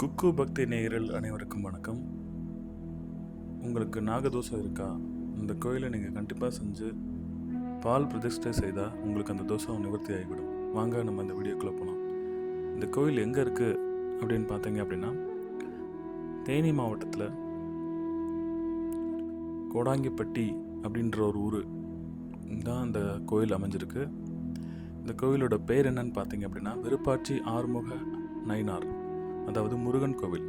குக்கு பக்தி நேயர்கள் அனைவருக்கும் வணக்கம். உங்களுக்கு நாகதோஷம் இருக்கா? இந்த கோயிலை நீங்கள் கண்டிப்பாக செஞ்சு பால் பிரதிஷ்டை செய்தால் உங்களுக்கு அந்த தோஷம் நிவர்த்தி ஆகிவிடும். வாங்க நம்ம இந்த வீடியோக்குள்ளே போகலாம் இந்த கோயில் எங்கே இருக்குது அப்படின்னு பார்த்தீங்க அப்படின்னா தேனி மாவட்டத்தில் கோடாங்கிப்பட்டி அப்படின்ற ஒரு ஊர் தான் இந்த கோயில் அமைஞ்சிருக்கு. இந்த கோயிலோட பேர் என்னன்னு பார்த்தீங்க அப்படின்னா விருப்பாட்சி ஆறுமுக நயினார். அதாவது முருகன் கோவில்.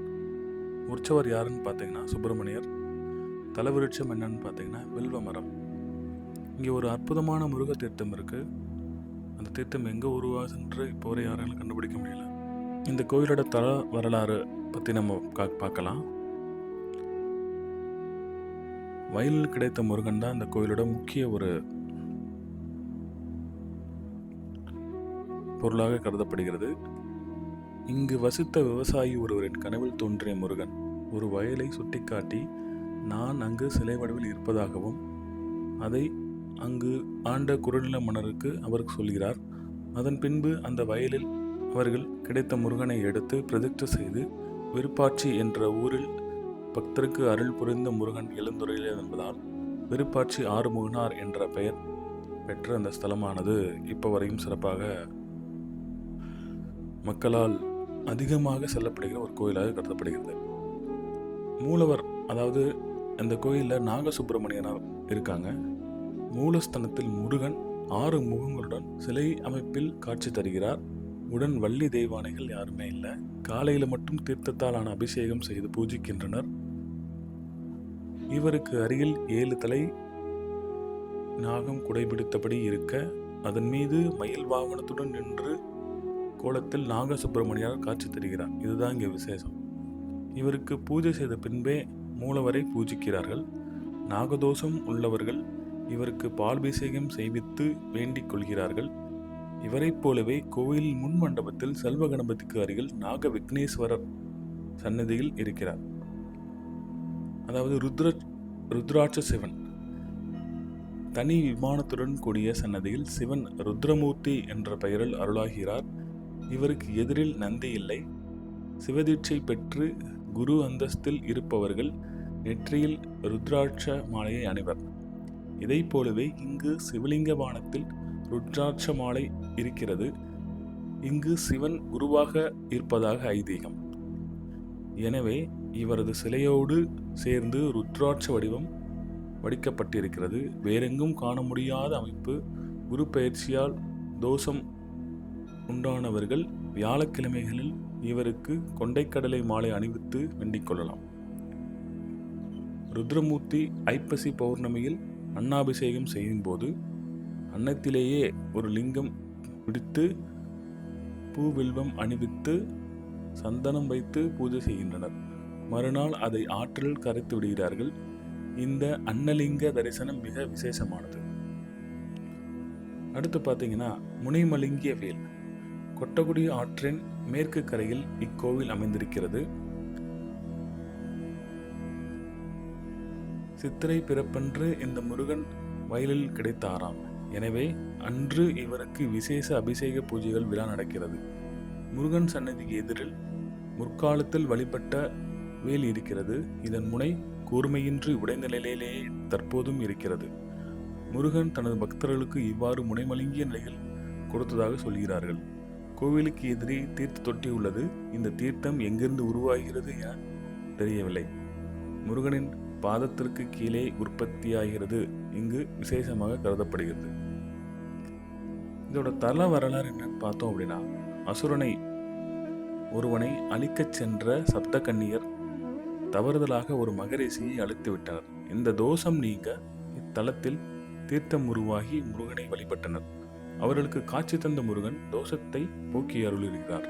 உற்சவர் யாருன்னு பார்த்தீங்கன்னா சுப்பிரமணியர். தலைவிருட்சம் என்னன்னு பார்த்தீங்கன்னா வில்வ மரம் இங்கே ஒரு அற்புதமான முருக தீர்த்தம் இருக்குது அந்த தீர்த்தம் எங்கே உருவாகுதுன்ற இப்போ வரை யாராலும் கண்டுபிடிக்க முடியல. இந்த கோயிலோட தல வரலாறு பற்றி நம்ம கா- பார்க்கலாம். வயலில் கிடைத்த முருகன் தான் இந்த கோயிலோட முக்கிய ஒரு பொருளாக கருதப்படுகிறது. இங்கு வசித்த விவசாயி ஒருவரின் கனவில் தோன்றிய முருகன். ஒரு வயலை சுட்டிக்காட்டி நான் அங்கு சிலை வடிவில் இருப்பதாகவும் அதை அங்கு ஆண்ட குறுநில மன்னருக்கு அவர் சொல்கிறார். அதன் பின்பு அந்த வயலில் அவர்கள் கிடைத்த முருகனை எடுத்து பிரதிஷ்டை செய்து விருப்பாட்சி என்ற ஊரில் பக்தருக்கு அருள் புரிந்த முருகன் எழுந்துரையிலே என்பதால் விருப்பாட்சி ஆறுமுகனார் என்ற பெயர் பெற்ற அந்த ஸ்தலமானது இப்போ வரையும் சிறப்பாக மக்களால் அதிகமாக செல்லப்படுகிற ஒரு கோயிலாக கருதப்படுகிறது. மூலவர் அதாவது அந்த கோயிலில் நாகசுப்பிரமணியனார் இருக்காங்க. மூலஸ்தனத்தில் முருகன் ஆறு முகங்களுடன் சிலை அமைப்பில் காட்சி தருகிறார். உடன் வள்ளி தெய்வானைகள் யாருமே இல்லை. காலையில் மட்டும் தீர்த்தத்தாலான அபிஷேகம் செய்து பூஜிக்கின்றனர். இவருக்கு அருகில் ஏழு தலை நாகம் குடைபிடித்தபடி இருக்க அதன் மீது மயில் வாகனத்துடன் நின்று கோலத்தில் நாகசுப்பிரமணியார் காட்சி தருகிறார். இதுதான் இங்கே விசேஷம். இவருக்கு பூஜை செய்த பின்பே மூலவரை பூஜிக்கிறார்கள். நாகதோஷம் உள்ளவர்கள் இவருக்கு பால்பிஷேகம் செய்வித்து வேண்டிக் கொள்கிறார்கள். இவரைப் போலவே கோவிலின் முன் மண்டபத்தில் செல்வ கணபதிக்கு அருகில் நாக விக்னேஸ்வரர் சன்னதியில் இருக்கிறார். அதாவது ருத்ர ருத்ராட்ச சிவன். தனி விமானத்துடன் கூடிய சன்னதியில் சிவன் ருத்ரமூர்த்தி என்ற பெயரில் அருளாகிறார். இவருக்கு எதிரில் நந்தி இல்லை. சிவதீட்சை பெற்று குரு அந்தஸ்தில் இருப்பவர்கள் நெற்றியில் ருத்ராட்ச மாலையை அணிவர். இதை போலவே இங்கு சிவலிங்க வானத்தில் ருத்ராட்ச மாலை இருக்கிறது. இங்கு சிவன் குருவாக இருப்பதாக ஐதீகம். எனவே இவரது சிலையோடு சேர்ந்து ருத்ராட்ச வடிவம் வடிக்கப்பட்டிருக்கிறது. வேறெங்கும் காண முடியாத அமைப்பு குரு பயிற்சியால் தோஷம் உண்டானவர்கள் வியாழக்கிழமைகளில் இவருக்கு கொண்டைக்கடலை மாலை அணிவித்து வேண்டிக் கொள்ளலாம். ருத்ரமூர்த்தி ஐப்பசி பௌர்ணமியில் அன்னாபிஷேகம் செய்யும்போது அன்னத்திலேயே ஒரு லிங்கம் பிடித்து பூவில்வம் அணிவித்து சந்தனம் வைத்து பூஜை செய்கின்றனர். மறுநாள் அதை ஆற்றில் கரைத்து விடுகிறார்கள். இந்த அன்னலிங்க தரிசனம் மிக விசேஷமானது. அடுத்து பார்த்தீங்கன்னா முனைமலிங்கிய வேல். கொட்டகுடி ஆற்றின் மேற்கு கரையில் இக்கோவில் அமைந்திருக்கிறது. சித்திரை பிறப்பன்று இந்த முருகன் வயலில் கிடைத்தாராம். எனவே அன்று இவருக்கு விசேஷ அபிஷேக பூஜைகள் விழா நடக்கிறது. முருகன் சன்னதிக்கு எதிரில் முற்காலத்தில் வழிபட்ட வேல் இருக்கிறது. இதன் முனை கூர்மையின்றி உடைந்த நிலையிலேயே தற்போதும் இருக்கிறது. முருகன் தனது பக்தர்களுக்கு இவ்வாறு முனைமலுங்கிய நிலையில் கொடுத்ததாக சொல்கிறார்கள். கோவிலுக்கு எதிரே தீர்த்த தொட்டி உள்ளது. இந்த தீர்த்தம் எங்கிருந்து உருவாகிறது என தெரியவில்லை. முருகனின் பாதத்திற்கு கீழே உற்பத்தியாகிறது. இங்கு விசேஷமாக கருதப்படுகிறது. இதோட தல வரலாறு என்னன்னு பார்த்தோம் அப்படின்னா அசுரனை ஒருவனை அழிக்கச் சென்ற சப்தகன்னியர் தவறுதலாக ஒரு மகரிஷியை அழித்து விட்டனர் இந்த தோஷம் நீங்க இத்தலத்தில் தீர்த்தம் உருவாகி முருகனை வழிபட்டனர். அவர்களுக்கு காட்சி தந்த முருகன் தோஷத்தை போக்கி அருளியிருக்கிறார்.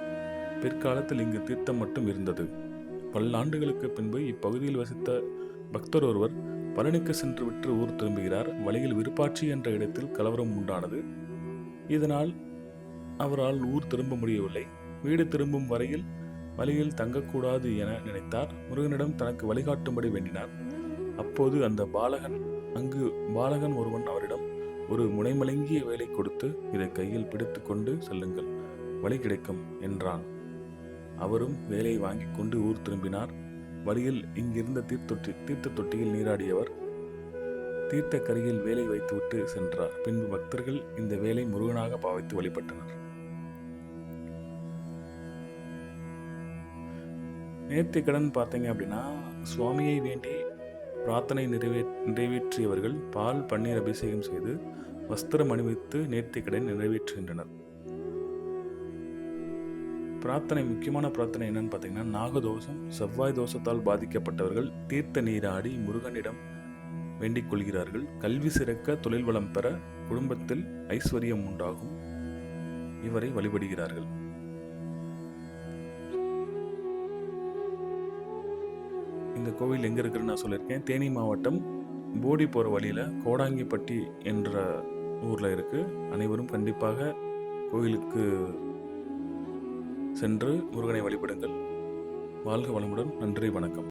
பிற்காலத்தில் இங்கு தீர்த்தம் மட்டும் இருந்தது. பல்லாண்டுகளுக்கு பின்பு இப்பகுதியில் வசித்த பக்தர் ஒருவர் பழனிக்கு சென்று விட்டு ஊர் திரும்புகிறார். வழியில் விருப்பாட்சி என்ற இடத்தில் கலவரம் உண்டானது. இதனால் அவரால் ஊர் திரும்ப முடியவில்லை. வீடு திரும்பும் வரையில் வழியில் தங்கக்கூடாது என நினைத்தார். முருகனிடம் தனக்கு வழிகாட்டும்படி வேண்டினார். அப்போது அந்த பாலகன் அங்கு பாலகன் ஒருவன் அவர் ஒரு முனைமலங்கிய வேலை கொடுத்து இதை கையில் பிடித்து கொண்டு செல்லுங்கள். வழி கிடைக்கும் என்றான். அவரும் வேலையை வாங்கி கொண்டு ஊர் திரும்பினார். வழியில் இங்கிருந்த தீர்த்தொட்டி தீர்த்த தொட்டியில் நீராடியவர் தீர்த்த கரையில் வேலை வைத்துவிட்டு சென்றார். பின்பு பக்தர்கள் இந்த வேலை முருகனாக பாவித்து வழிபட்டனர். நேர்த்தி கடன் பார்த்தீங்க அப்படின்னா சுவாமியை வேண்டி பிரார்த்தனை நிறைவே நிறைவேற்றியவர்கள் பால் பன்னீர் அபிஷேகம் செய்து வஸ்திரம் அணிவித்து நேர்த்தி கடன் நிறைவேற்றுகின்றனர். பிரார்த்தனை முக்கியமான பிரார்த்தனை என்னன்னு பார்த்தீங்கன்னா நாகதோஷம் செவ்வாய் தோஷத்தால் பாதிக்கப்பட்டவர்கள் தீர்த்த நீராடி முருகனிடம் வேண்டிக் கொள்கிறார்கள். கல்வி சிறக்க தொழில் வளம் பெற குடும்பத்தில் ஐஸ்வர்யம் உண்டாகும். இவரை வழிபடுகிறார்கள். இந்த கோவில் எங்கே இருக்குன்னு நான் சொல்லியிருக்கேன். தேனி மாவட்டம் போடி போகிற வழியில் கோடாங்கிப்பட்டி என்ற ஊரில் இருக்குது அனைவரும் கண்டிப்பாக கோயிலுக்கு சென்று முருகனை வழிபடுங்கள். வாழ்க வளமுடன். நன்றி வணக்கம்.